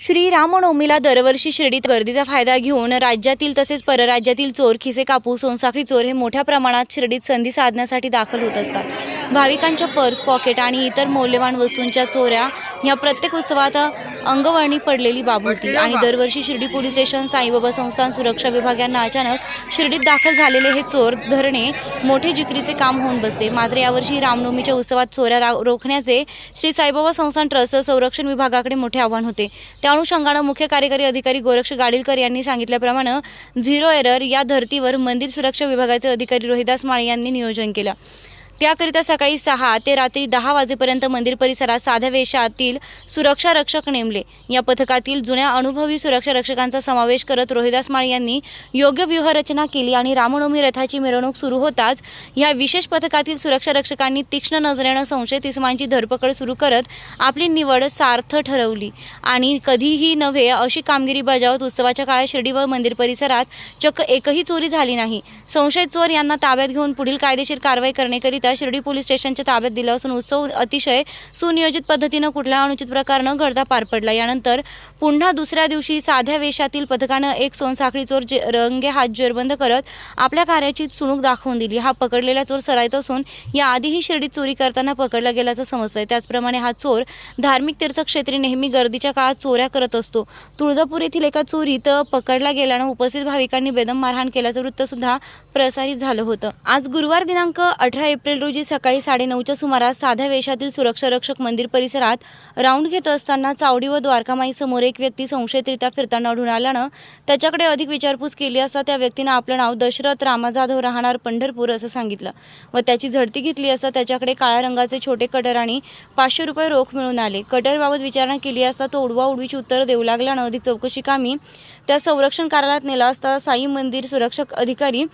श्री रामनवमीला दरवर्षी शिर्डीत गर्दीचा फायदा घेऊन राज्यातील तसेच परराज्यातील चोर खिसे कापू सोनसाखळी चोर हे मोठ्या प्रमाणात शिर्डीत संधी साधण्यासाठी दाखल होत असतात. भाविकांच्या पर्स पॉकेट आणि इतर मौल्यवान वस्तूंच्या चोऱ्या ह्या प्रत्येक उत्सवात अंगवळणी पडलेली बाब होती आणि दरवर्षी शिर्डी पोलीस स्टेशन साईबाबा संस्थान सुरक्षा विभाग यांना अचानक शिर्डीत दाखल झालेले हे चोर धरणे मोठे जिकरीचे काम होऊन बसते मात्र यावर्षी रामनवमीच्या उत्सवात चोऱ्या रोखण्याचे श्री साईबाबा संस्थान ट्रस्ट संरक्षण विभागाकडे मोठे आव्हान होते. त्या अनुषंगानं मुख्य कार्यकारी अधिकारी गोरक्ष गाडीलकर यांनी सांगितल्याप्रमाणे झिरो एरर या धर्तीवर मंदिर सुरक्षा विभागाचे अधिकारी रोहिदास माळे यांनी नियोजन केलं. त्याकरिता सकाळी सहा ते रात्री दहा वाजेपर्यंत मंदिर परिसरात साध्या वेशातील सुरक्षा रक्षक नेमले. या पथकातील जुन्या अनुभवी सुरक्षा रक्षकांचा समावेश करत रोहिदास माळ यांनी योग्य व्यूहरचना केली आणि रामनवमी रथाची मिरवणूक सुरू होताच या विशेष पथकातील सुरक्षा रक्षकांनी तीक्ष्ण नजरेनं संशयित इसमांची धरपकड सुरू करत आपली निवड सार्थ ठरवली. आणि कधीही नव्हे अशी कामगिरी बजावत उत्सवाच्या काळात शिर्डी व मंदिर परिसरात चक्क एकही चोरी झाली नाही. संशयित चोर यांना ताब्यात घेऊन पुढील कायदेशीर कारवाई करण्याकरिता शिर्डी पोलीस स्टेशनच्या ताब्यात दिला असून उत्सव अतिशय सुनियोजित पद्धतीनं कुठला अनुचित प्रकार न घडता पार पडला. यानंतर पुन्हा दुसऱ्या दिवशी साध्या वेशातील पथकानं एक सोनसाखळी चोर जे रंगे हात जेरबंद करत आपल्या कार्याची चुणूक दाखवून दिली. हा पकडलेला चोर सरायत असून याआधीही शिर्डीत चोरी करताना पकडला गेल्याचं समजतंय. त्याचप्रमाणे हा चोर धार्मिक तीर्थक्षेत्री नेहमी गर्दीच्या काळात चोऱ्या करत असतो. तुळजापूर येथील एका चोरीत पकडला गेल्यानं उपस्थित भाविकांनी बेदम मारहाण केल्याचं वृत्तसुद्धा प्रसारित झालं होतं. आज गुरुवार दिनांक अठरा एप्रिल रोजी सकाळी साडेनऊच्या सुमारास साध्या वेशातील सुरक्षा रक्षक मंदिर परिसरात राऊंड घेत असताना चावडी व द्वारकामाई समोर एक व्यक्ती संशयितरित्या फिरताना आढळून आल्यानं त्याच्याकडे अधिक विचारपूस केली असता त्या व्यक्तीनं आपलं नाव दशरथ रामा जाधव राहणार पंढरपूर असं सांगितलं व त्याची झडती घेतली असता त्याच्याकडे काळ्या रंगाचे छोटे कटर आणि पाचशे रुपये रोख मिळून आले. कटरबाबत विचारणा केली असता तो उडवा उडवीची उत्तरं देऊ लागल्यानं अधिक चौकशी कामी त्या संरक्षण कार्यालयात नेला असता साई मंदिर सुरक्षक अधिकारी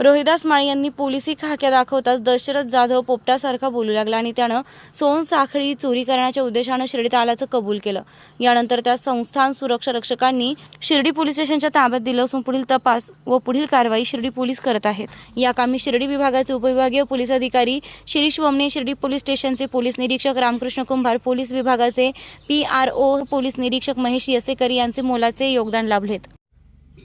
रोहिदास माळी यांनी पोलिसी खाक्या दाखवताच दशरथ जाधव पोपटासारखा बोलू लागला आणि त्यानं सोन साखळी चोरी करण्याच्या उद्देशानं शिर्डीत आल्याचं कबूल केलं. यानंतर त्या संस्थान सुरक्षा रक्षकांनी शिर्डी पोलीस स्टेशनच्या ताब्यात दिलं असून पुढील तपास व पुढील कारवाई शिर्डी पोलीस करत आहेत. या कामी शिर्डी विभागाचे उपविभागीय पोलीस अधिकारी शिरीष वमने शिर्डी पोलीस स्टेशनचे पोलीस निरीक्षक रामकृष्ण कुंभार पोलीस विभागाचे पी आर ओ पोलीस निरीक्षक महेश येसेकर यांचे मोलाचे योगदान लाभलेत.